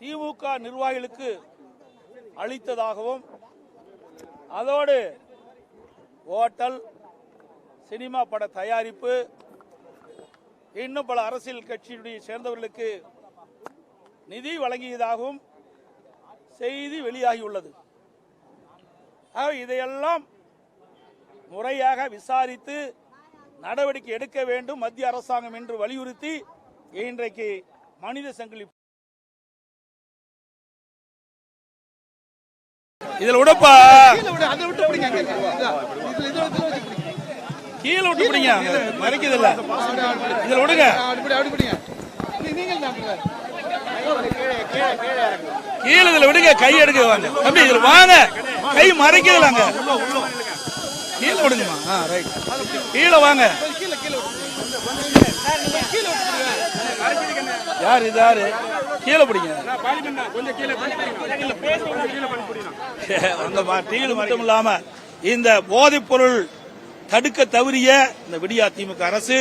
திமுக நிர்வாகிகளுக்கு அளித்ததாகவும் அதோடு hotel cinema பட தயாரிப்பு இன்னும் பல அரசியல் கட்சியுடைய சேர்ந்தவர்களுக்கு நிதி வழங்கியதாகவும் செய்தி வெளியாகியுள்ளது. ஆக இதையெல்லாம் முறையாக விசாரித்து நடவடிக்கை எடுக்க வேண்டும் மத்திய அரசாங்கம் என்று வலியுறுத்தி இன்றைக்கு மனித சங்கிலி வச்சு பிடிங்க. கீழே விட்டு பிடிங்க. மறைக்குது இல்ல இதுல விடுங்க. கீழே இதுல விடுங்க. கை எடுக்க வாங்க. தம்பி இதுல வாங்க. கை மறைக்குதுலாங்க கீழே விடுங்கம்மா. ரைட் கீழே வாங்க. யார் இது யாரு? கீழே பிடிங்க. அந்த டீல் மட்டும் இல்லாம இந்த போதைப் பொருள் தடுக்க தவறிய இந்த விடியா திமுக அரசு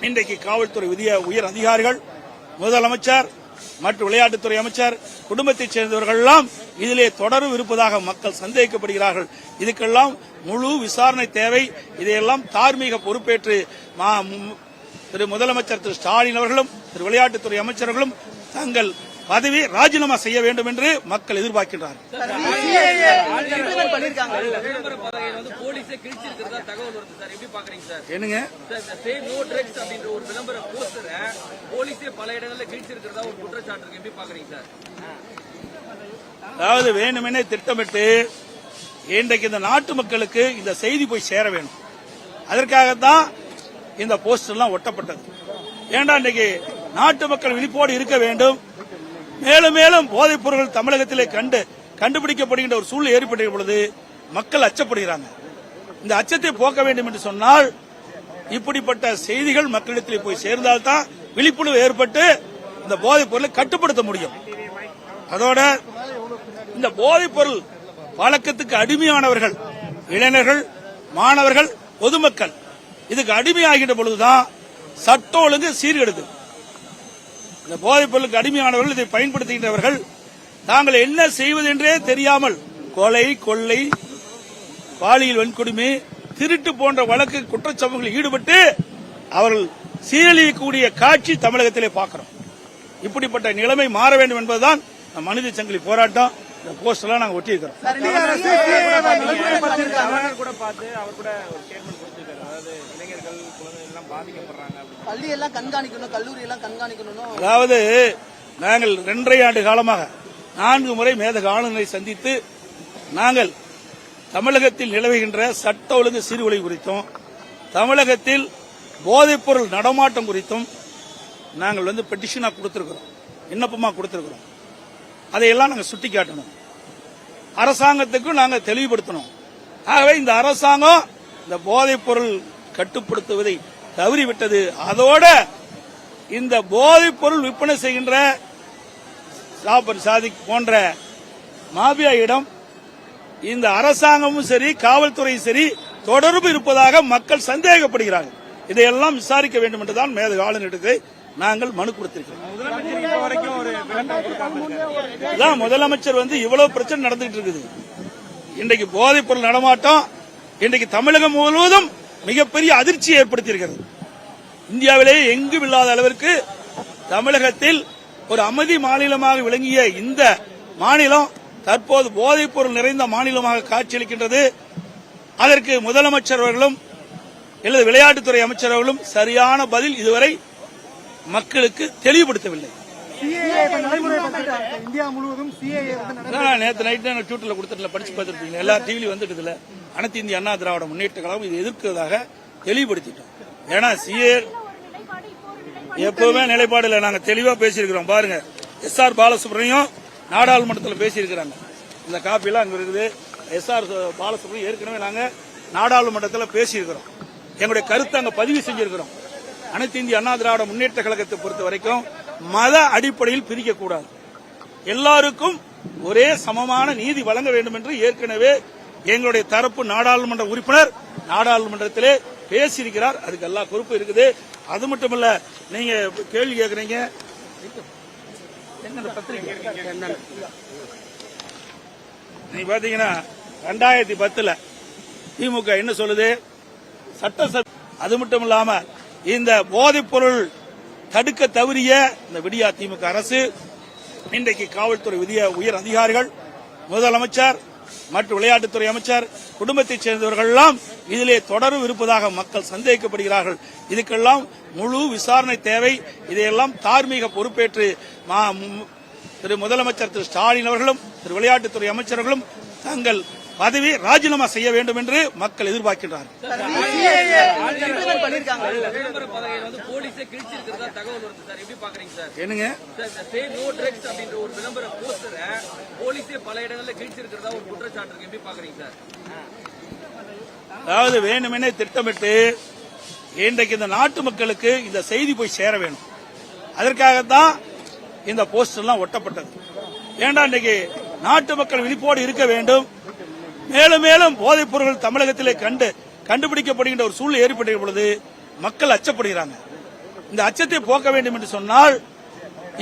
இன்றைக்கு காவல்துறை விதிய உயர் அதிகாரிகள் முதலமைச்சர் மற்றும் விளையாட்டுத்துறை அமைச்சர் குடும்பத்தைச் சேர்ந்தவர்கள் எல்லாம் இதிலே தொடர்பு இருப்பதாக மக்கள் சந்தேகிக்கப்படுகிறார்கள் இதுக்கெல்லாம் முழு விசாரணை தேவை. இதையெல்லாம் தார்மீக பொறுப்பேற்று மா- மு- திரு முதலமைச்சர் திரு ஸ்டாலின் அவர்களும் திரு விளையாட்டுத்துறை அமைச்சர்களும் தங்கள் பதவி ராஜினாமா செய்ய வேண்டும் என்று மக்கள் எதிர்பார்க்கின்றார்கள். என்னங்க? அதாவது வேணுமெனே திட்டமிட்டு இன்றைக்கு இந்த நாட்டு மக்களுக்கு இந்த செய்தி போய் சேர வேணும் அதற்காகத்தான் இந்த போஸ்டர் எல்லாம் ஒட்டப்பட்டது. ஏண்டா இன்றைக்கு நாட்டு மக்கள் விழிப்போடு இருக்க வேண்டும். மேலும் மேலும் போதைப் பொருட்கள் தமிழகத்திலே கண்டு கண்டுபிடிக்கப்படுகின்ற ஒரு சூழ்நிலை ஏற்படுகிற பொழுது மக்கள் அச்சப்படுகிறாங்க. இந்த அச்சத்தை போக்க வேண்டும் என்று சொன்னால் இப்படிப்பட்ட செய்திகள் மக்களிடத்திலே போய் சேர்ந்தால்தான் விழிப்புணர்வு ஏற்பட்டு இந்த போதைப் பொருளை கட்டுப்படுத்த முடியும். அதோட இந்த போதைப் பொருள் பழக்கத்துக்கு அடிமையானவர்கள் இளைஞர்கள் மாணவர்கள் பொதுமக்கள் இதுக்கு அடிமையாகின்ற பொழுதுதான் சட்டம் ஒழுங்கு சீர்கெடுது இந்த போதைப் பொருளுக்கு அடிமையானவர்கள் இதை பயன்படுத்துகின்றவர்கள். தாங்கள் என்ன செய்வது என்றே தெரியாமல் கொலை கொள்ளை பாலியல் வன்கொடுமை திருட்டு போன்ற வழக்கு குற்றச்சம்பவங்களில் ஈடுபட்டு அவர்கள் சீரழியக்கூடிய காட்சி தமிழகத்திலே பார்க்கிறோம். இப்படிப்பட்ட நிலைமை மாற வேண்டும் என்பதுதான் மனித சங்கிலி போராட்டம். இந்த போஸ்டர்லாம் நாங்கள் ஒட்டியிருக்கிறோம். கவர்னர் கூட பார்த்து அவர் கூட ஒரு ஸ்டேட்மெண்ட் கொடுத்திருக்காரு. அதாவது இளைஞர்கள் குழந்தைகள் எல்லாம் பாதிக்கப்படுறாங்க. பள்ளியெல்லாம் கண்காணிக்கணும் கல்லூரி எல்லாம் கண்காணிக்கணும் அதாவது நாங்கள் இரண்டரை ஆண்டு காலமாக நான்கு முறை மேதக ஆளுநரை சந்தித்து நாங்கள் தமிழகத்தில் நிலவுகின்ற சட்ட ஒழுங்கு சீர்குலை குறித்தும் தமிழகத்தில் போதைப்பொருள் நடமாட்டம் குறித்தும் நாங்கள் வந்து பெட்டிஷனாக கொடுத்திருக்கிறோம். விண்ணப்பமாக கொடுத்திருக்கிறோம். அதையெல்லாம் நாங்கள் சுட்டிக்காட்டணும். அரசாங்கத்துக்கும் நாங்கள் தெளிவுபடுத்தணும். ஆகவே இந்த அரசாங்கம் இந்த போதைப்பொருள் கட்டுப்படுத்துவதை தவறிவிட்டது. அதோட இந்த போதைப் பொருள் விற்பனை செய்கின்ற சாப்பர் சாதிக் போன்ற மாபியாயிடம் இந்த அரசாங்கமும் சரி காவல்துறையும் சரி தொடர்பு இருப்பதாக மக்கள் சந்தேகப்படுகிறார்கள். இதையெல்லாம் விசாரிக்க வேண்டும் என்றுதான் மேதக ஆளுநருக்கு நாங்கள் மனு கொடுத்திருக்கிறோம். முதலமைச்சர் வரைக்கும் ஒரு முதலமைச்சர் வந்து இவ்வளவு பிரச்சனை நடந்துகிட்டு இருக்குது. இன்றைக்கு போதைப் பொருள் நடமாட்டம் இன்றைக்கு தமிழகம் முழுவதும் மிகப்பெரிய அதிர்ச்சியை ஏற்படுத்தியிருக்கிறது. இந்தியாவிலேயே எங்கும் இல்லாத அளவிற்கு தமிழகத்தில் ஒரு அமைதி மாநிலமாக விளங்கிய இந்த மாநிலம் தற்போது போதைப் பொருள் நிறைந்த மாநிலமாக காட்சியளிக்கின்றது. அதற்கு முதலமைச்சர் அவர்களும் அல்லது விளையாட்டுத்துறை அமைச்சர் அவர்களும் சரியான பதில் இதுவரை மக்களுக்கு தெளிவுபடுத்தவில்லை. இந்தியா முழுவதும் சிஏஏ வந்து நட- நான் ட்விட்டர்ல கொடுத்துட்டுல படிச்சு பார்த்துருப்பீங்க எல்லா டிவிலையும் வந்துட்டுதுல. அனைத்து இந்திய அண்ணா திராவிட முன்னேற்ற கழகம் இது எதிர்க்கிறதாக தெளிவுபடுத்திட்டோம். ஏன்னா சிஏ எப்பவுமே நிலைப்பாடு இல்லை. நாங்கள் தெளிவாக பேசியிருக்கிறோம். பாருங்க எஸ் ஆர் பாலசுப்ரமணியம் நாடாளுமன்றத்தில் பேசியிருக்கிறாங்க. இந்த காப்பியெல்லாம் அங்கே இருக்குது. எஸ் ஆர் பாலசுப்ரமணியம் ஏற்கனவே நாங்கள் நாடாளுமன்றத்தில் பேசியிருக்கிறோம். எங்களுடைய கருத்தை அங்கே பதிவு செஞ்சிருக்கிறோம். அனைத்து இந்திய அண்ணா திராவிட முன்னேற்ற கழகத்தை பொறுத்த வரைக்கும் மத அடிப்படையில் பிரிக்கக்கூடாது எல்லாருக்கும் ஒரே சமமான நீதி வழங்க வேண்டும் என்று ஏற்கனவே எங்களுடைய தரப்பு நாடாளுமன்ற உறுப்பினர் நாடாளுமன்றத்திலே பேசியிருக்கிறார். அதுக்கு எல்லா பொறுப்பு இருக்குது. அது மட்டும் இல்ல நீங்க கேள்வி கேட்கறீங்க நீ பாத்தீங்கன்னா ரெண்டாயிரத்தி பத்துல திமுக என்ன சொல்லுது? சட்டசபை. அது மட்டும் இல்லாம இந்த போதைப் பொருள் தடுக்க தவறிய இந்த விடியா திமுக அரசு இன்றைக்கு காவல்துறை உயர் அதிகாரிகள் முதலமைச்சர் மற்றும் விளையாட்டுத்துறை அமைச்சர் குடும்பத்தைச் சேர்ந்தவர்கள் எல்லாம் இதிலே தொடரும் இருப்பதாக மக்கள் சந்தேகிக்கப்படுகிறார்கள் இதுக்கெல்லாம் முழு விசாரணை தேவை. இதையெல்லாம் தார்மீக பொறுப்பேற்று மா- திரு முதலமைச்சர் திரு ஸ்டாலின் அவர்களும் திரு விளையாட்டுத்துறை அமைச்சர்களும் தங்கள் பதவி ராஜினாமா செய்ய வேண்டும் என்று மக்கள் எதிர்பார்க்கின்றார்கள். அதாவது வேணுமெனே திட்டமிட்டு இன்றைக்கு இந்த நாட்டு மக்களுக்கு இந்த செய்தி போய் சேர வேணும் அதற்காகத்தான் இந்த போஸ்டர்லாம் ஒட்டப்பட்டது. ஏண்டா இன்னைக்கு நாட்டு மக்கள் விழிப்போடு இருக்க வேண்டும்? மேலும் மேலும் போதைப் பொருட்கள் தமிழகத்திலே கண்டு கண்டுபிடிக்கப்படுகின்ற ஒரு சூழ்நிலை ஏற்பட்ட பொழுது மக்கள் அச்சப்படுகிறாங்க. இந்த அச்சத்தை போக்க வேண்டும் என்று சொன்னால்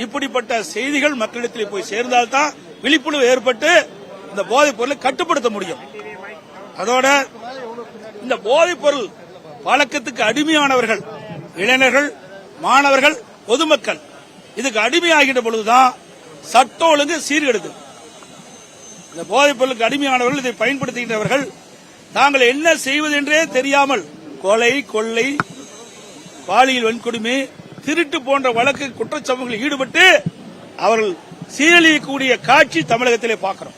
இப்படிப்பட்ட செய்திகள் மக்களிடத்தில் போய் சேர்ந்தால்தான் விழிப்புணர்வு ஏற்பட்டு இந்த போதைப் பொருளை கட்டுப்படுத்த முடியும். அதோட இந்த போதைப் பொருள் பழக்கத்துக்கு அடிமையானவர்கள் இளைஞர்கள் மாணவர்கள் பொதுமக்கள் இதுக்கு அடிமையாகின்ற பொழுதுதான் சட்டம் ஒழுங்கு சீர்கெடுது. இந்த போதைப் பொருளுக்கு அடிமையானவர்கள் இதை பயன்படுத்துகின்றவர்கள் தாங்கள் என்ன செய்வதென்றே தெரியாமல் கொலை கொள்ளை பாலியல் வன்கொடுமை திருட்டு போன்ற வழக்கு குற்றச்சம்பவங்களில் ஈடுபட்டு அவர்கள் சீரழியக்கூடிய காட்சி தமிழகத்திலே பார்க்கிறோம்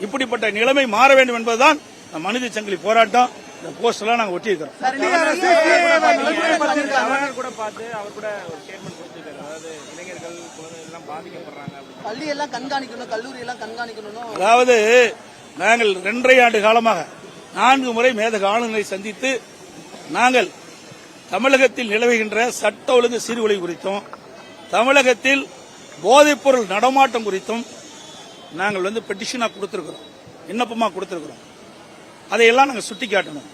இப்படிப்பட்ட நிலைமை மாற வேண்டும் என்பதுதான் மனித சங்கிலி போராட்டம் இந்த போஸ்டர்லாம் நாங்கள் ஒட்டியிருக்கிறோம் கூட பார்த்து அவர் கூட ஒரு ஸ்டேட்மெண்ட் கொடுத்துருக்காரு அதாவது இளைஞர்கள் குழந்தைகள் எல்லாம் பாதிக்கப்படுறாங்க அப்படின்னு. பள்ளி எல்லாம் கண்காணிக்கணும் கல்லூரி எல்லாம் கண்காணிக்கணும் அதாவது நாங்கள் இரண்டரை ஆண்டு காலமாக நான்கு முறை மேதக ஆளுநரை சந்தித்து நாங்கள் தமிழகத்தில் நிலவுகின்ற சட்ட ஒழுங்கு சீர்குலை குறித்தும் தமிழகத்தில் போதைப்பொருள் நடமாட்டம் குறித்தும் நாங்கள் வந்து பெட்டிஷனா கொடுத்திருக்கிறோம். விண்ணப்பமா கொடுத்திருக்கிறோம். அதையெல்லாம் நாங்கள் சுட்டிக்காட்டணும்.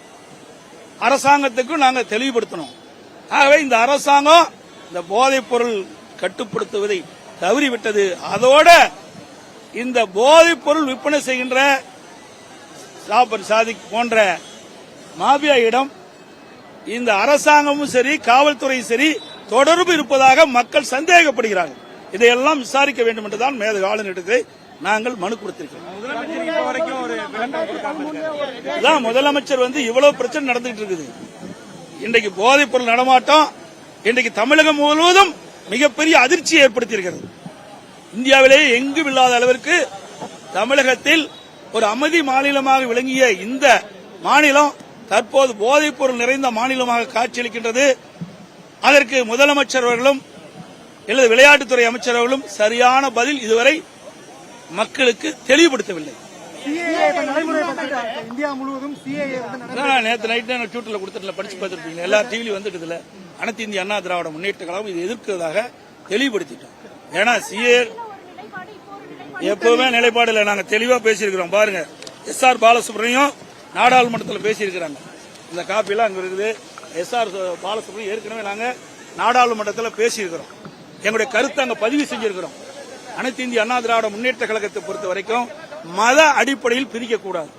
அரசாங்கத்துக்கும் நாங்கள் தெளிவுபடுத்தணும். ஆகவே இந்த அரசாங்கம் இந்த போதைப் பொருள் கட்டுப்படுத்துவதை தவறிவிட்டது. அதோட இந்த போதைப் பொருள் விற்பனை செய்கின்ற சாப்பர் சாதிக் போன்ற மாபியாயிடம் இந்த அரசாங்கமும் சரி காவல்துறையும் சரி தொடர்பு இருப்பதாக மக்கள் சந்தேகப்படுகிறார்கள் இதையெல்லாம் விசாரிக்க வேண்டும் என்றுதான் மேதக ஆளுநரிடத்தை நாங்கள் மனு கொடுத்திருக்கிறோம். முதலமைச்சர் இப்போ வரைக்கும் ஒரு முதலமைச்சர் வந்து இவ்வளவு பிரச்சனை நடந்துட்டு இருக்குது. இன்றைக்கு போதைப் பொருள் நடமாட்டம் இன்றைக்கு தமிழகம் முழுவதும் மிகப்பெரிய அதிர்ச்சியை ஏற்படுத்தியிருக்கிறது. இந்தியாவிலேயே எங்கும் இல்லாத அளவிற்கு தமிழகத்தில் ஒரு அமைதி மாநிலமாக விளங்கிய இந்த மாநிலம் தற்போது போதைப் பொருள் நிறைந்த மாநிலமாக காட்சியளிக்கின்றது. அதற்கு முதலமைச்சர் அவர்களும் அல்லது விளையாட்டுத்துறை அமைச்சர் அவர்களும் சரியான பதில் இதுவரை மக்களுக்கு தெளிவுபடுத்தவில்லை. இந்தியா முழுவதும் நேத்து நைட் நான் ட்விட்டர்ல கொடுத்துட்டு படிச்சு பார்த்துருப்பீங்க எல்லா டிவிலையும் வந்துட்டுதுல. அனைத்து இந்திய அண்ணா திராவிட முன்னேற்ற கழகம் இது எதிர்க்கிறதாக தெளிவுபடுத்திட்டோம். ஏன்னா சிஏ எப்பவுமே நிலைப்பாடு இல்லை. நாங்க தெளிவா பேசியிருக்கிறோம். பாருங்க எஸ் ஆர் பாலசுப்ரமணியம் நாடாளுமன்றத்தில் பேசியிருக்கிறாங்க. இந்த காப்பி அங்கே இருக்குது. எஸ் ஆர் பாலசுப்ரமணியம் ஏற்கனவே நாங்கள் நாடாளுமன்றத்தில் பேசியிருக்கிறோம். எங்களுடைய கருத்தை அங்கே பதிவு செஞ்சிருக்கிறோம். அனைத்து இந்திய அண்ணா திராவிட முன்னேற்ற கழகத்தை பொறுத்த வரைக்கும் மத அடிப்படையில் பிரிக்கக்கூடாது.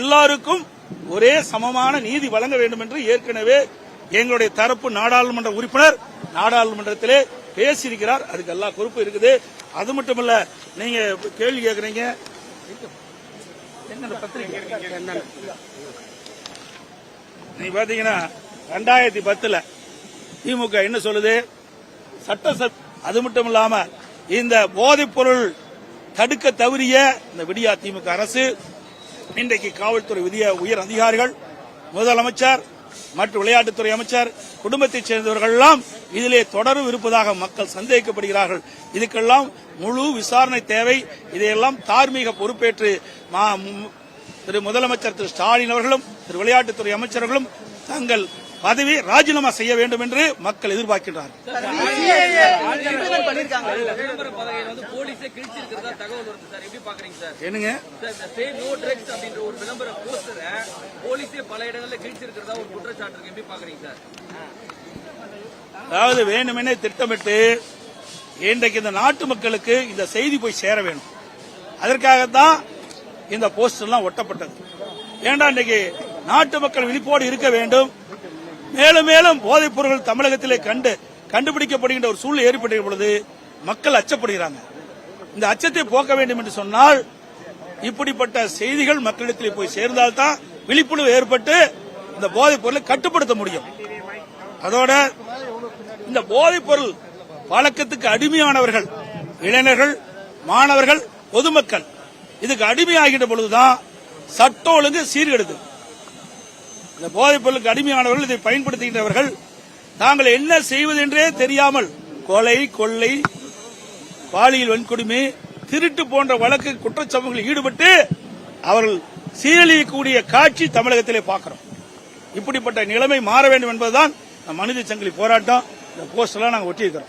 எல்லாருக்கும் ஒரே சமமான நீதி வழங்க வேண்டும் என்று ஏற்கனவே எங்களுடைய தரப்பு நாடாளுமன்ற உறுப்பினர் நாடாளுமன்றத்திலே பேசியிருக்கிறார். அதுக்கு எல்லா பொறுப்பு இருக்குது. அது மட்டுமல்ல நீங்க கேள்வி கேட்கறீங்க என்ன பத்திரிக்கை நீ பாத்தீங்கன்னா ரெண்டாயிரத்தி பத்துல திமுக என்ன சொல்லுது? சட்டசபை அது மட்டும் இல்லாம இந்த போதைப் பொருள் தடுக்க தவறிய இந்த விடியா திமுக அரசு இன்றைக்கு காவல்துறை விதிய உயர் அதிகாரிகள் முதலமைச்சர் மற்றும் விளையாட்டுத்துறை அமைச்சர் குடும்பத்தைச் சேர்ந்தவர்கள் எல்லாம் இதிலே தொடரும் இருப்பதாக மக்கள் சந்தேகிக்கப்படுகிறார்கள். இதுக்கெல்லாம் முழு விசாரணை தேவை. இதையெல்லாம் தார்மீக பொறுப்பேற்று மா- திரு முதலமைச்சர் திரு ஸ்டாலின் அவர்களும் திரு விளையாட்டுத்துறை அமைச்சர்களும் தங்கள் பதவி ராஜினாமா செய்ய வேண்டும் என்று மக்கள் எதிர்பார்க்கின்றார்கள். என்னங்க? அதாவது வேணுமெனே திட்டமிட்டு இன்றைக்கு இந்த நாட்டு மக்களுக்கு இந்த செய்தி போய் சேர வேணும் அதற்காகத்தான் இந்த போஸ்டர்லாம் ஒட்டப்பட்டது. ஏண்டா இன்னைக்கு நாட்டு மக்கள் விழிப்போடு இருக்க வேண்டும்? மேலும் மேலும் போதைப் பொருட்கள் தமிழகத்திலே கண்டு கண்டுபிடிக்கப்படுகின்ற ஒரு சூழ்நிலை ஏற்பட்ட பொழுது மக்கள் அச்சப்படுகிறாங்க. இந்த அச்சத்தை போக்க வேண்டும் என்று சொன்னால் இப்படிப்பட்ட செய்திகள் மக்களிடத்தில் போய் சேர்ந்தால்தான் விழிப்புணர்வு ஏற்பட்டு இந்த போதைப் பொருளை கட்டுப்படுத்த முடியும். அதோட இந்த போதைப் பொருள் பழக்கத்துக்கு அடிமையானவர்கள் இளைஞர்கள் மாணவர்கள் பொதுமக்கள் இதுக்கு அடிமையாகின்ற பொழுதுதான் சட்டம் ஒழுங்கு சீர்கெடுது இந்த போதைப் பொருளுக்கு அடிமையானவர்கள் இதை பயன்படுத்துகின்றவர்கள் தாங்கள் என்ன செய்வது என்றே தெரியாமல் கொலை கொள்ளை பாலியல் வன்கொடுமை திருட்டு போன்ற வழக்கு குற்றச்சம்பவங்களில் ஈடுபட்டு அவர்கள் சீரழியக்கூடிய காட்சி தமிழகத்திலே பார்க்கிறோம். இப்படிப்பட்ட நிலைமை மாற வேண்டும் என்பதுதான் இந்த மனித சங்கிலி போராட்டம். இந்த போஸ்ட் எல்லாம் நாங்க ஒட்டியிருக்கிறோம்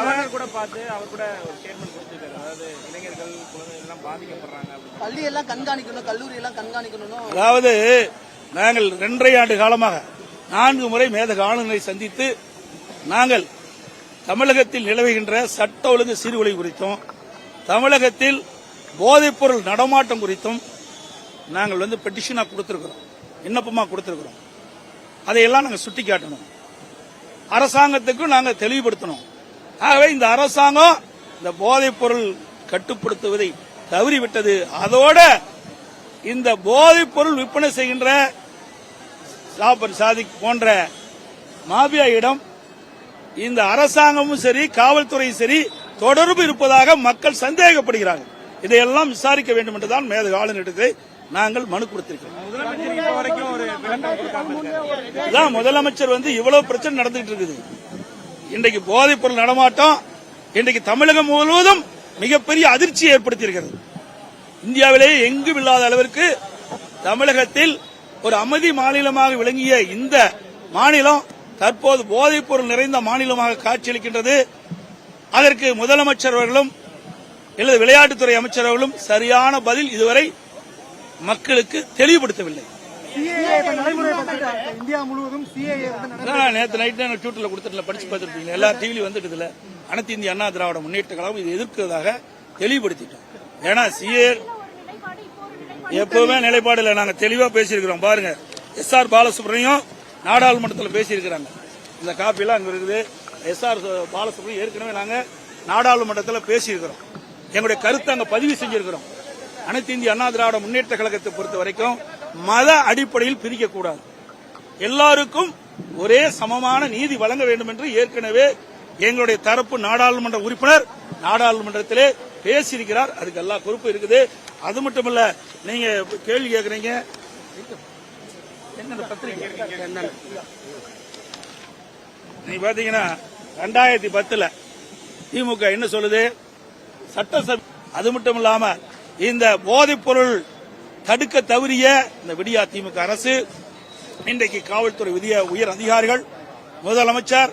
அவர் கூட பார்த்து அவர் கூட ஒரு ஸ்டேட்மெண்ட் கொடுத்திருக்காரு. அதாவது இளைஞர்கள் குழந்தைகள் எல்லாம் பாதிக்கப்படுறாங்க. பள்ளியெல்லாம் கண்காணிக்கணும் கல்லூரி எல்லாம் கண்காணிக்கணும் அதாவது நாங்கள் இரண்டரை ஆண்டு காலமாக நான்கு முறை மேதக ஆளுநரை சந்தித்து நாங்கள் தமிழகத்தில் நிலவுகின்ற சட்ட ஒழுங்கு சீர்குலை குறித்தும் தமிழகத்தில் போதைப்பொருள் நடமாட்டம் குறித்தும் நாங்கள் வந்து பெட்டிஷனாக கொடுத்திருக்கிறோம். விண்ணப்பமாக கொடுத்திருக்கிறோம். அதையெல்லாம் நாங்கள் சுட்டி காட்டணும் அரசாங்கத்துக்கும் நாங்கள் தெளிவுபடுத்தணும். ஆகவே இந்த அரசாங்கம் இந்த போதைப்பொருள் கட்டுப்படுத்துவதை தவறிவிட்டது. அதோட இந்த போதைப் பொருள் விற்பனை செய்கின்ற ஜாபர் சாதிக் போன்ற மாபியாயிடம் இந்த அரசாங்கமும் சரி காவல்துறையும் சரி தொடர்பு இருப்பதாக மக்கள் சந்தேகப்படுகிறார்கள். இதையெல்லாம் விசாரிக்க வேண்டும் என்றுதான் மேதக ஆளுநரிடத்தை நாங்கள் மனு கொடுத்திருக்கிறோம். வரைக்கும் ஒரு இதான் முதலமைச்சர் வந்து இவ்வளவு பிரச்சனை நடந்துகிட்டு இருக்குது. இன்றைக்கு போதைப் பொருள் நடமாட்டம் இன்றைக்கு தமிழகம் முழுவதும் மிகப்பெரிய அதிர்ச்சியை ஏற்படுத்தியிருக்கிறது. இந்தியாவிலேயே எங்கும் இல்லாத அளவிற்கு தமிழகத்தில் ஒரு அமைதி மாநிலமாக விளங்கிய இந்த மாநிலம் தற்போது போதைப் பொருள் நிறைந்த மாநிலமாக காட்சியளிக்கின்றது. அதற்கு முதலமைச்சர் அவர்களும் அல்லது விளையாட்டுத்துறை அமைச்சர் அவர்களும் சரியான பதில் இதுவரை மக்களுக்கு தெளிவுபடுத்தவில்லை. நேத்து நைட் நான் ட்விட்டர்ல கொடுத்துட்டு படிச்சு பார்த்துருப்பீங்க எல்லா டிவிலையும் வந்துட்டுதுல. அனைத்து இந்திய அண்ணா திராவிட முன்னேற்ற கழகம் இதை எதிர்க்கிறதாக தெளிவுபடுத்திட்டோம். ஏன்னா சிஏ எப்பவுமே நிலைப்பாடு இல்லை. நாங்கள் தெளிவாக பேசியிருக்கிறோம். பாருங்க. எஸ் ஆர் பாலசுப்ரமணியம் நாடாளுமன்றத்தில் பேசியிருக்கிறாங்க. இந்த காப்பிலாம் அங்கே இருக்குது. எஸ் ஆர் பாலசுப்ரமணியம் ஏற்கனவே நாங்கள் நாடாளுமன்றத்தில் பேசியிருக்கிறோம். எங்களுடைய கருத்தை அங்கே பதிவு செஞ்சிருக்கிறோம். அனைத்து இந்திய அண்ணா திராவிட முன்னேற்ற கழகத்தை பொறுத்த வரைக்கும் மத அடிப்படையில் பிரிக்கக்கூடாது. எல்லாருக்கும் ஒரே சமமான நீதி வழங்க வேண்டும் என்று ஏற்கனவே எங்களுடைய தரப்பு நாடாளுமன்ற உறுப்பினர் நாடாளுமன்றத்திலே பேசியிருக்கிறார். அதுக்கு எல்லா பொறுப்பு இருக்குது. அது மட்டும் இல்ல நீங்க கேள்வி கேக்குறீங்க. என்னென்ன நீ பாத்தீங்கன்னா ரெண்டாயிரத்தி பத்துல திமுக என்ன சொல்லுது? சட்டசபை. அது மட்டும் இல்லாம இந்த போதைப்பொருள் தடுக்க தவறிய இந்த விடியா திமுக அரசு இன்றைக்கு காவல்துறை விதிய உயர் அதிகாரிகள் முதலமைச்சர்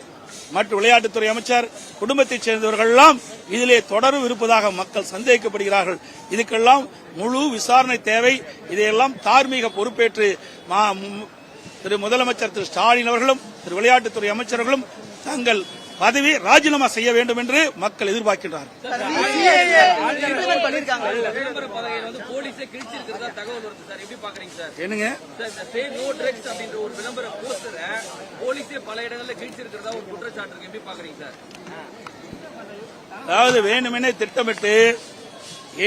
மற்றும் விளையாட்டுத்துறை அமைச்சர் குடும்பத்தைச் சேர்ந்தவர்கள் எல்லாம் இதிலே தொடர்பு இருப்பதாக மக்கள் சந்தேகிக்கப்படுகிறார்கள். இதுக்கெல்லாம் முழு விசாரணை தேவை. இதையெல்லாம் தார்மீக பொறுப்பேற்று திரு முதலமைச்சர் திரு ஸ்டாலின் அவர்களும் திரு விளையாட்டுத்துறை அமைச்சர்களும் தங்கள் பதவி ராஜினாமா செய்ய வேண்டும் என்று மக்கள் எதிர்பார்க்கின்றார்கள். இம்ப்ளிமெண்ட் பண்ணிருக்காங்க. விளம்பர பலகையில வந்து போலீஸே கிழிச்சிருக்கிறதா தகவல் வருது சார். எப்படி பாக்குறீங்க சார்? என்னங்க? சார் இந்த சே நோ ட்ரக்ஸ் அப்படின்ற ஒரு விளம்பர போஸ்டரை போலீஸே பல இடங்கள்ல கிழிச்சிருக்கிறதா ஒரு குற்றச்சாட்டு இருக்கு. எப்படி பாக்குறீங்க சார்? அதாவது வேண்டுமெனே திட்டமிட்டு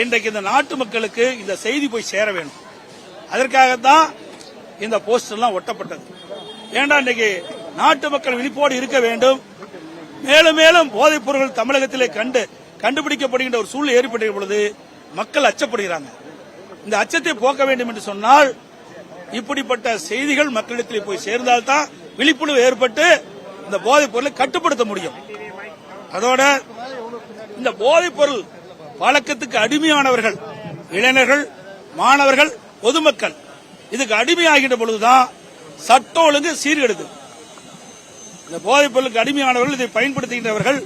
இன்றைக்கு இந்த நாட்டு மக்களுக்கு இந்த செய்தி போய் சேர வேணும் அதற்காகத்தான் இந்த போஸ்டர் எல்லாம் ஒட்டப்பட்டது. ஏண்டா இன்னைக்கு நாட்டு மக்கள் விழிப்போடு இருக்க வேண்டும்? மேலும் மேலும் போதைப் பொருட்கள் தமிழகத்திலே கண்டு கண்டுபிடிக்கப்படுகின்ற ஒரு சூழ்நிலை ஏற்பட்ட பொழுது மக்கள் அச்சப்படுகிறாங்க. இந்த அச்சத்தை போக்க வேண்டும் என்று சொன்னால் இப்படிப்பட்ட செய்திகள் மக்களிடத்தில் போய் சேர்ந்தால்தான் விழிப்புணர்வு ஏற்பட்டு இந்த போதைப் பொருளை கட்டுப்படுத்த முடியும். அதோட இந்த போதைப் பொருள் பழக்கத்துக்கு அடிமையானவர்கள் இளைஞர்கள் மாணவர்கள் பொதுமக்கள் இதுக்கு அடிமையாகின்ற பொழுதுதான் சட்டம் ஒழுங்கு சீர்கெடுக்குது. இந்த போதைப் பொருளுக்கு அடிமையானவர்கள் இதை பயன்படுத்துகின்றவர்கள்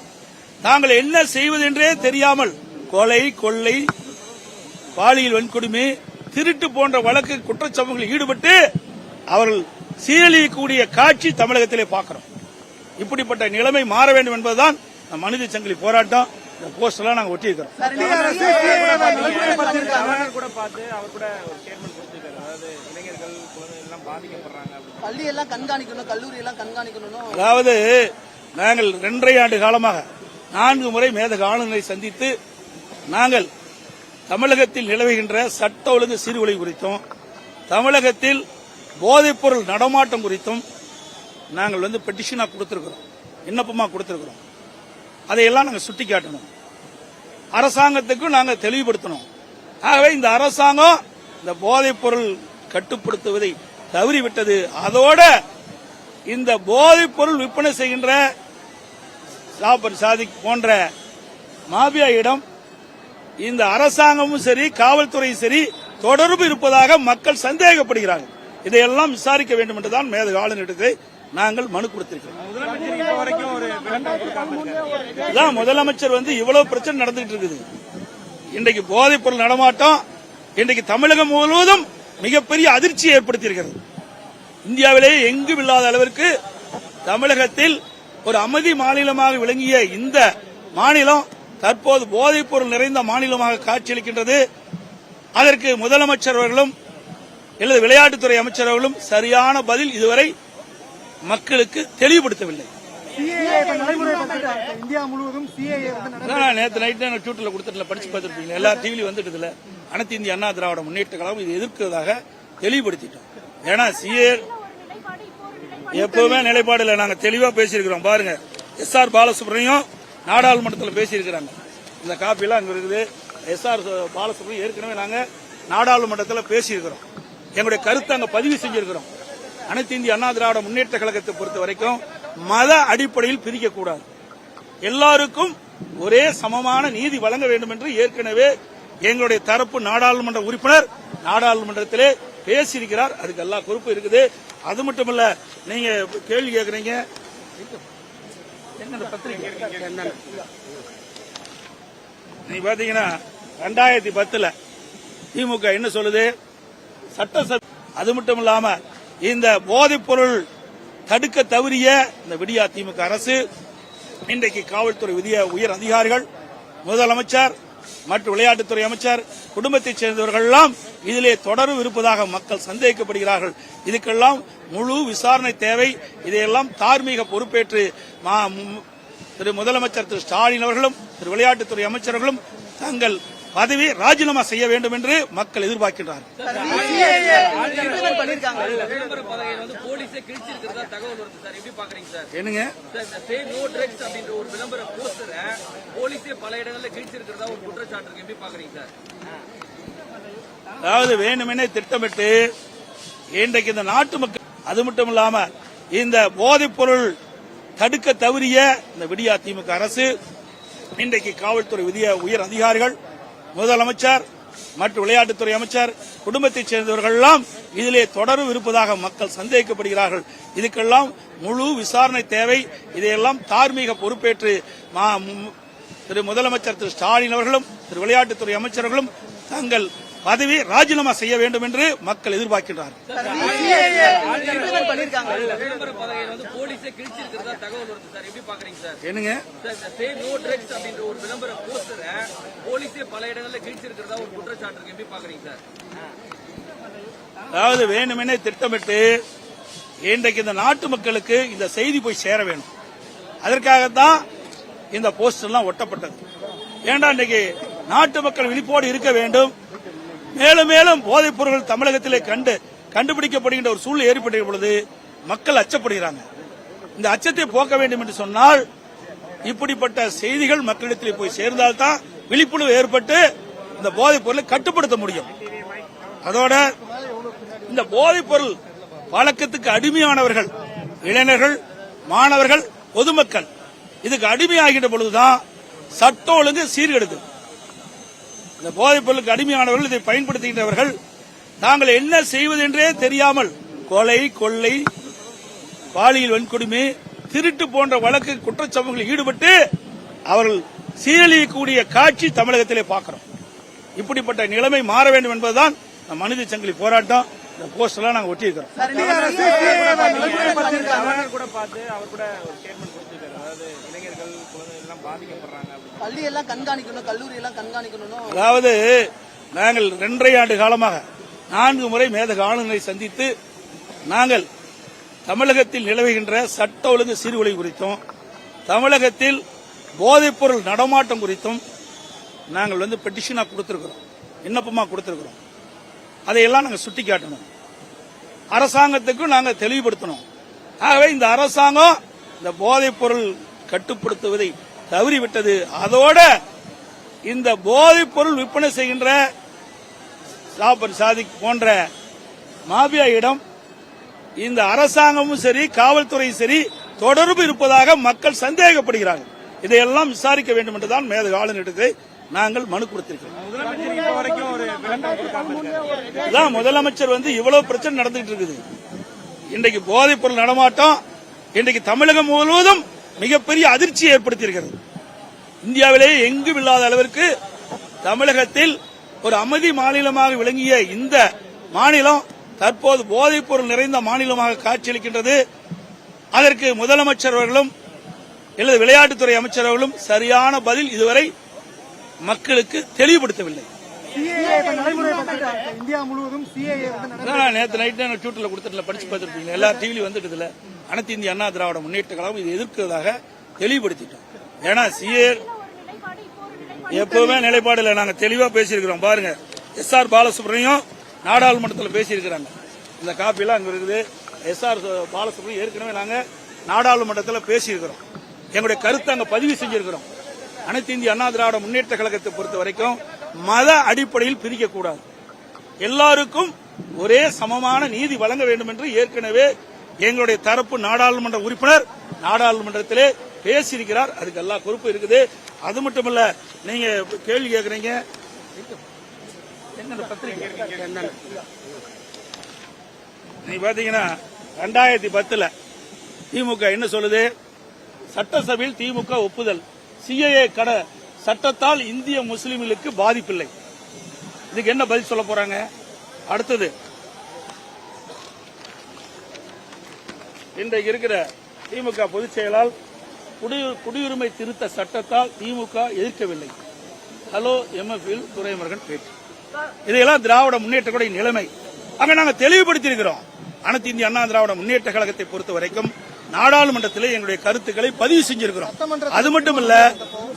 தாங்கள் என்ன செய்வது என்றே தெரியாமல் கொலை கொள்ளை பாலியல் வன்கொடுமை திருட்டு போன்ற வழக்கு குற்றச்சம்பவங்களில் ஈடுபட்டு அவர்கள் சீரழியக்கூடிய காட்சி தமிழகத்திலே பார்க்கிறோம். இப்படிப்பட்ட நிலைமை மாற வேண்டும் என்பதுதான் இந்த மனித சங்கிலி போராட்டம். இந்த போஸ்டர்லாம் நாங்கள் ஒட்டியிருக்கிறோம். கவர்னர் கூட பார்த்து அவர் கூட ஒரு ஸ்டேட்மெண்ட் கொடுத்திருக்காரு. அதாவது இளைஞர்கள் குழந்தைகள் எல்லாம் பாதிக்கப்படுறாங்க. பள்ளியெல்லாம் கண்காணிக்கணும் கல்லூரி எல்லாம் கண்காணிக்கணும் அதாவது நாங்கள் இரண்டரை ஆண்டு காலமாக நான்கு முறை மேதக ஆளுநரை சந்தித்து நாங்கள் தமிழகத்தில் நிலவுகின்ற சட்ட ஒழுங்கு சீர்குலை குறித்தும் தமிழகத்தில் போதைப்பொருள் நடமாட்டம் குறித்தும் நாங்கள் வந்து பெட்டிஷனாக கொடுத்திருக்கிறோம். விண்ணப்பமாக கொடுத்திருக்கிறோம். அதையெல்லாம் நாங்கள் சுட்டிக்காட்டணும். அரசாங்கத்துக்கும் நாங்கள் தெளிவுபடுத்தணும். ஆகவே இந்த அரசாங்கம் இந்த போதைப்பொருள் கட்டுப்படுத்துவதை தவறிவிட்டது. அதோட இந்த போதைப் பொருள் விற்பனை செய்கின்ற ஜாபர் சாதிக் போன்ற மாபியாயிடம் இந்த அரசாங்கமும் சரி காவல்துறையும் சரி தொடர்பு இருப்பதாக மக்கள் சந்தேகப்படுகிறார்கள். இதையெல்லாம் விசாரிக்க வேண்டும் என்றுதான் மேத ஆளுநரிடத்தை நாங்கள் மனு கொடுத்திருக்கிறோம். முதலமைச்சர் வரைக்கும் ஒரு இதான் முதலமைச்சர் வந்து இவ்வளவு பிரச்சனை நடந்துகிட்டு இருக்குது. இன்றைக்கு போதைப் பொருள் நடமாட்டம் இன்றைக்கு தமிழகம் முழுவதும் மிகப்பெரிய அதிர்ச்சியை ஏற்படுத்தியிருக்கிறது. இந்தியாவிலேயே எங்கும் இல்லாத அளவிற்கு தமிழகத்தில் ஒரு அமைதி மாநிலமாக விளங்கிய இந்த மாநிலம் தற்போது போதைப் பொருள் நிறைந்த மாநிலமாக காட்சியளிக்கின்றது. அதற்கு முதலமைச்சர் அவர்களும் அல்லது விளையாட்டுத்துறை அமைச்சர் அவர்களும் சரியான பதில் இதுவரை மக்களுக்கு தெளிவுபடுத்தவில்லை. இந்தியா முழுவதும் சிஏஏ வந்து அதான் நான் நேத்து நைட் நான் ட்விட்டர்ல கொடுத்துட்டு படிச்சு பார்த்துருப்பீங்க. எல்லா டிவிலையும் வந்துட்டு அனைத்து இந்திய அண்ணா திராவிட முன்னேற்ற கழகம் இது எதிர்க்கிறதாக தெளிவுபடுத்திட்டோம். ஏன்னா சிஏ எப்பவுமே நிலைப்பாடு இல்லை. நாங்க தெளிவா பேசியிருக்கிறோம். பாருங்க. எஸ் ஆர் பாலசுப்ரமணியம் நாடாளுமன்றத்தில் பேசியிருக்கிறாங்க. இந்த காப்பி எல்லாம் அங்க இருக்குது. எஸ் ஆர் பாலசுப்ரமணியம் ஏற்கனவே நாங்க நாடாளுமன்றத்தில் பேசியிருக்கிறோம். எங்களுடைய கருத்தை அங்க பதிவு செஞ்சிருக்கிறோம். அனைத்து இந்திய அண்ணா திராவிட முன்னேற்ற கழகத்தை பொறுத்த வரைக்கும் மத அடிப்படையில் பிரிக்கக்கூடாது. எல்லாருக்கும் ஒரே சமமான நீதி வழங்க வேண்டும் என்று ஏற்கனவே எங்களுடைய தரப்பு நாடாளுமன்ற உறுப்பினர் நாடாளுமன்றத்திலே பேசியிருக்கிறார். அதுக்கு எல்லா பொறுப்பு இருக்குது. அது மட்டும் இல்ல நீங்க கேள்வி கேட்கறீங்க. நீ பாத்தீங்கன்னா ரெண்டாயிரத்தி பத்துல திமுக என்ன சொல்லுது? சட்டசபை அது மட்டும் இல்லாம இந்த போதைப் பொருள் தடுக்க தவறிய இந்த விடியா திமுக அரசு இன்றைக்கு காவல்துறை உரிய உயர் அதிகாரிகள் முதலமைச்சர் மற்றும் விளையாட்டுத்துறை அமைச்சர் குடும்பத்தைச் சேர்ந்தவர்கள் எல்லாம் இதிலே தொடர்பு இருப்பதாக மக்கள் சந்தேகிக்கப்படுகிறார்கள் இதுக்கெல்லாம் முழு விசாரணை தேவை. இதையெல்லாம் தார்மீக பொறுப்பேற்று மா- திரு முதலமைச்சர் திரு ஸ்டாலின் அவர்களும் திரு விளையாட்டுத்துறை அமைச்சர்களும் தங்கள் பதவியை ராஜினாமா செய்ய வேண்டும் என்று மக்கள் எதிர்பார்க்கின்றார்கள். பண்ணிருக்காங்க. விளம்பர பலகையில வந்து போலீஸே கிழிச்சிருக்கிறதா தகவல் வருது சார். எப்படி பாக்குறீங்க சார்? என்னங்க? சார் இந்த சே நோ ட்ரக்ஸ் அப்படின்ற ஒரு விளம்பர போஸ்டரை போலீஸே பல இடங்கள்ல கிழிச்சிருக்கிறதா ஒரு குற்றச்சாட்டு இருக்கு. எப்படி பாக்குறீங்க சார்? அதாவது வேணுமெனே திட்டமிட்டு இன்றைக்கு இந்த நாட்டு மக்கள் அது மட்டும் இல்லாம இந்த போதைப் பொருள் தடுக்க தவறிய இந்த விடியா திமுக அரசு இன்றைக்கு காவல்துறை உயர் அதிகாரிகள் முதலமைச்சர் மற்றும் விளையாட்டுத்துறை அமைச்சர் குடும்பத்தைச் சேர்ந்தவர்கள்லாம் இதிலே தொடரும் இருப்பதாக மக்கள் சந்தேகிக்கப்படுகிறார்கள் இதுக்கெல்லாம் முழு விசாரணை தேவை. இதையெல்லாம் தார்மீக பொறுப்பேற்று திரு முதலமைச்சர் திரு ஸ்டாலின் அவர்களும் திரு விளையாட்டுத்துறை அமைச்சர்களும் தங்கள் பதவியை ராஜினாமா செய்ய வேண்டும் என்று மக்கள் எதிர்பார்க்கின்றார்கள். பண்ணிருக்காங்க. விளம்பர பலகையில வந்து போலீஸே கிழிச்சிருக்கிறதா தகவல் வருது சார். எப்படி பாக்குறீங்க சார்? என்னங்க? சார் இந்த சே நோ ட்ரக்ஸ் அப்படின்ற ஒரு விளம்பர போஸ்டரை போலீஸே பல இடங்கள்ல கிழிச்சிருக்கிறதா ஒரு குற்றச்சாட்டு இருக்கு. எப்படி பாக்குறீங்க சார்? அதாவது வேணுமெனே திட்டமிட்டு இன்றைக்கு இந்த நாட்டு மக்களுக்கு இந்த செய்தி போய் சேர வேணும். அதற்காகத்தான் இந்த போஸ்டர்லாம் ஒட்டப்பட்டது. ஏண்டா இன்றைக்கு நாட்டு மக்கள் விழிப்போடு இருக்க வேண்டும்? மேலும் மேலும் போதைப் பொருட்கள் தமிழகத்திலே கண்டு கண்டுபிடிக்கப்படுகின்ற ஒரு சூழ்நிலை ஏற்படுகிற பொழுது மக்கள் அச்சப்படுகிறாங்க. இந்த அச்சத்தை போக்க வேண்டும் என்று சொன்னால் இப்படிப்பட்ட செய்திகள் மக்களிடத்தில் போய் சேர்ந்தால்தான் விழிப்புணர்வு ஏற்பட்டு இந்த போதைப் பொருளை கட்டுப்படுத்த முடியும். அதோட இந்த போதைப் பொருள் பழக்கத்துக்கு அடிமையானவர்கள் இளைஞர்கள் மாணவர்கள் பொதுமக்கள் இதுக்கு அடிமையாகின்ற பொழுதுதான் சட்ட ஒழுங்கு சீர்கெடுக்கும். இந்த போதைப் பொருளுக்கு அடிமையானவர்கள் இதை பயன்படுத்துகின்றவர்கள் தாங்கள் என்ன செய்வது என்றே தெரியாமல் கொலை கொள்ளை பாலியல் வன்கொடுமை திருட்டு போன்ற வழக்கு குற்றச்சம்பவங்களில் ஈடுபட்டு அவர்கள் சீரழியக்கூடிய காட்சி தமிழகத்திலே பார்க்கிறோம். இப்படிப்பட்ட நிலைமை மாற வேண்டும் என்பதுதான் மனித சங்கிலி போராட்டம். இந்த நாங்கள் குழந்தைகள் எல்லாம் கல்லூரி எல்லாம் கண்காணிக்கணும். அதாவது நாங்கள் இரண்டரை ஆண்டு காலமாக நான்கு முறை மேதக ஆளுநரை சந்தித்து நாங்கள் தமிழகத்தில் நிலவுகின்ற சட்ட ஒழுங்கு சீர்குலை குறித்தும் தமிழகத்தில் போதைப்பொருள் நடமாட்டம் குறித்தும் நாங்கள் வந்து பெட்டிஷனாக கொடுத்திருக்கிறோம். விண்ணப்பமாக கொடுத்திருக்கிறோம். அதையெல்லாம் நாங்கள் சுட்டிக்காட்டணும். அரசாங்கத்துக்கும் நாங்கள் தெளிவுபடுத்தணும். ஆகவே இந்த அரசாங்கம் இந்த போதைப்பொருள் கட்டுப்படுத்துவதை தவறிவிட்டது. அதோட இந்த போதைப்பொருள் விற்பனை செய்கின்ற ஜாபர் சாதிக் போன்ற மாபியாயிடம் இந்த அரசாங்கமும் சரி காவல்துறையும் சரி தொடர்பு இருப்பதாக மக்கள் சந்தேகப்படுகிறார்கள் இதையெல்லாம் விசாரிக்க வேண்டும் என்றுதான் மேதக ஆளுநருக்கு நாங்கள் மனு கொடுத்திருக்கிறோம். முதலமைச்சர் வரைக்கும் ஒரு முதலமைச்சர் வந்து இவ்வளவு பிரச்சனை நடந்துகிட்டு இருக்குது. இன்றைக்கு போதைப் பொருள் நடமாட்டம் இன்றைக்கு தமிழகம் முழுவதும் மிகப்பெரிய அதிர்ச்சியை ஏற்படுத்தியிருக்கிறது. இந்தியாவிலேயே எங்கும் இல்லாத அளவிற்கு தமிழகத்தில் ஒரு அமைதி மாநிலமாக விளங்கிய இந்த மாநிலம் தற்போது போதைப் பொருள் நிறைந்த மாநிலமாக காட்சியளிக்கின்றது. அதற்கு முதலமைச்சர் அவர்களும் அல்லது விளையாட்டுத்துறை அமைச்சர் அவர்களும் சரியான பதில் இதுவரை மக்களுக்கு தெளிவுபடுத்தவில்லை. இந்தியா முழுவதும் சிஏஏ வந்து அதான் நான் ட்விட்டர்ல கொடுத்துட்டுல படிச்சு பார்த்துருப்பீங்க எல்லா டிவிலையும் வந்துட்டதுல அனைத்து இந்திய அண்ணா திராவிட முன்னேற்ற கழகம் இது எதிர்க்கிறதாக தெளிவுபடுத்திட்டோம் ஏன்னா சிஏ எப்பவுமே நிலைப்பாடு இல்லை நாங்க தெளிவா பேசியிருக்கிறோம். பாருங்க எஸ் ஆர் பாலசுப்ரமணியம் நாடாளுமன்றத்தில் பேசியிருக்கிறாங்க. இந்த காப்பி எல்லாம் அங்க இருக்குது. எஸ் ஆர் பாலசுப்ரமணியம் ஏற்கனவே நாங்க நாடாளுமன்றத்தில் பேசியிருக்கிறோம். எங்களுடைய கருத்தை அங்க பதிவு செஞ்சிருக்கிறோம். அனைத்து இந்திய அண்ணா திராவிட முன்னேற்ற கழகத்தை பொறுத்த வரைக்கும் மத அடிப்படையில் பிரிக்கக்கூடாது எல்லாருக்கும் ஒரே சமமான நீதி வழங்க வேண்டும் என்று ஏற்கனவே எங்களுடைய தரப்பு நாடாளுமன்ற உறுப்பினர் நாடாளுமன்றத்திலே பேசியிருக்கிறார். அதுக்கு எல்லா பொறுப்பு இருக்குது. அது மட்டும் இல்ல நீங்க கேள்வி கேக்குறீங்க என்ன பத்திரிகை நீ பாத்தீங்கன்னா ரெண்டாயிரத்தி பத்துல திமுக என்ன சொல்லுது? சட்டசபையில் திமுக ஒப்புதல். சிஏஏ கட சட்டத்தால் இந்திய முஸ்லிம்களுக்கு பாதிப்பில்லை. இதுக்கு என்ன பதில் சொல்ல போறாங்க? அடுத்தது இன்றைக்கு இருக்கிற திமுக பொதுச் செயலால் குடி- குடியுரிமை திருத்த சட்டத்தால் திமுக எதிர்க்கவில்லை. ஹலோ எம்எஃப் துரைமுருகன் பேச்சு. இதையெல்லாம் திராவிட முன்னேற்ற கூட நிலைமை. அங்க நாங்க தெளிவுபடுத்தி இருக்கிறோம் அனைத்து இந்திய அண்ணா திராவிட முன்னேற்ற கழகத்தை பொறுத்த வரைக்கும் நாடாளுமன்றத்தில் எங்களுடைய கருத்துக்களை பதிவு செஞ்சிருக்கிறோம். அது மட்டும் இல்ல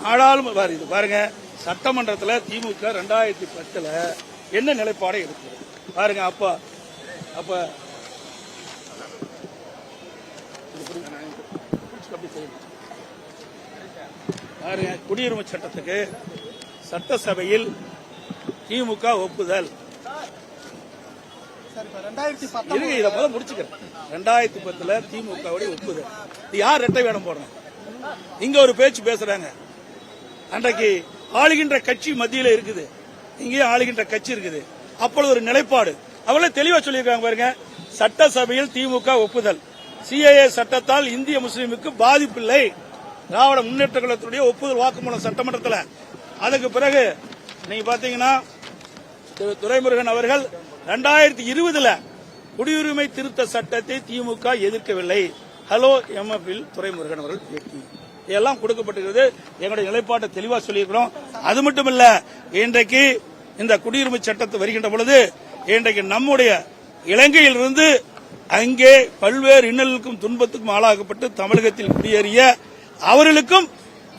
நாடாளுமன்ற இது பாருங்க. சட்டமன்றத்தில் திமுக ரெண்டாயிரத்தி பத்துல என்ன நிலைப்பாடை எடுக்கிறது பாருங்க அப்ப அப்ப. அப்படி செய்யணும். குடியுரிமை சட்டத்துக்கு சட்டசபையில் திமுக ஒப்புதல். இருங்க இதை முதல்ல முடிச்சுக்கிறேன் ரெண்டாயிரத்தி பத்துல திமுக உடைய ஒப்புதல் யார் ரெட்டை வேடம் போடுறோம் இங்க ஒரு பேச்சு பேசுறாங்க. அன்றைக்கு ஆளுகின்ற கட்சி மத்தியில இருக்குது. இங்கேயும் ஆளுகின்ற கட்சி இருக்குது. அப்பொழுது ஒரு நிலைப்பாடு. அவங்களே தெளிவா சொல்லியிருக்காங்க பாருங்க. சட்டசபையில் திமுக ஒப்புதல். சிஏஏ சட்டத்தால் இந்திய முஸ்லீமுக்கு பாதிப்பில்லை. திராவிட முன்னேற்ற கழகத்துடைய ஒப்புதல் வாக்குமூலம் சட்டமன்றத்தில். அதுக்கு பிறகு நீங்க பாத்தீங்கன்னா திரு துரைமுருகன் அவர்கள் ரெண்டாயிரத்தி இருபதுல குடியுரிமை திருத்த சட்டத்தை திமுக எதிர்க்கவில்லை. ஹலோ எம்எஃப் துரைமுருகன் அவர்கள் பேட்டி. இதெல்லாம் கொடுக்கப்பட்டிருக்கிறது. எங்களுடைய நிலைப்பாட்டை தெளிவாக சொல்லியிருக்கிறோம். அது மட்டும் இல்ல இன்றைக்கு இந்த குடியுரிமை சட்டத்தை வருகின்ற பொழுது இன்றைக்கு நம்முடைய இலங்கையிலிருந்து அங்கே பல்வேறு இன்னலுக்கும் துன்பத்துக்கும் ஆளாகப்பட்டு தமிழகத்தில் குடியேறிய அவர்களுக்கும்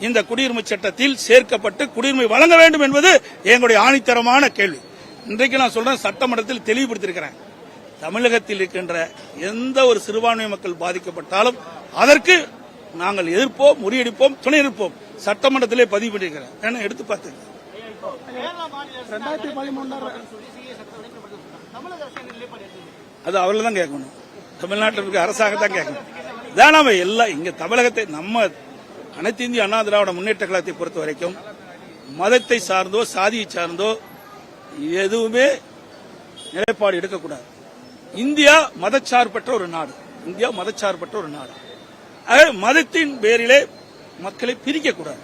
இந்த குடியுரிமை சட்டத்தில் சேர்க்கப்பட்டு குடியுரிமை வழங்க வேண்டும் என்பது எங்களுடைய ஆணித்தரமான கேள்வி. இன்றைக்கு நான் சொல்றேன் சட்டமன்றத்தில் தெளிவுபடுத்தியிருக்கிறேன். தமிழகத்தில் இருக்கின்ற எந்த ஒரு சிறுபான்மை மக்கள் பாதிக்கப்பட்டாலும் அதற்கு நாங்கள் எதிர்ப்போம் முறியடிப்போம் துணை இருப்போம் சட்டமன்றத்திலே பதிவு பண்ணியிருக்கிறேன். ஏன்னா எடுத்து பார்த்து. அது அவர்ல தான் கேட்கணும். தமிழ்நாட்டில் இருக்க அரசாங்கம் தான் கேட்கணும். இதான் நாம எல்லாம் இங்க தமிழகத்தை நம்ம அனைத்து இந்திய அண்ணா திராவிட முன்னேற்ற கழகத்தை பொறுத்த வரைக்கும் மதத்தை சார்ந்தோ சாதியை சார்ந்தோ எதுவுமே நிலைப்பாடு எடுக்கக்கூடாது. இந்தியா மதச்சார்பற்ற ஒரு நாடு. இந்தியா மதச்சார்பற்ற ஒரு நாடு. ஆக மதத்தின் பேரிலே மக்களை பிரிக்கக்கூடாது.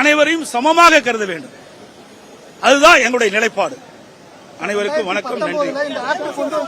அனைவரையும் சமமாக கருத வேண்டும். அதுதான் எங்களுடைய நிலைப்பாடு. அனைவருக்கும் வணக்கம் நன்றி.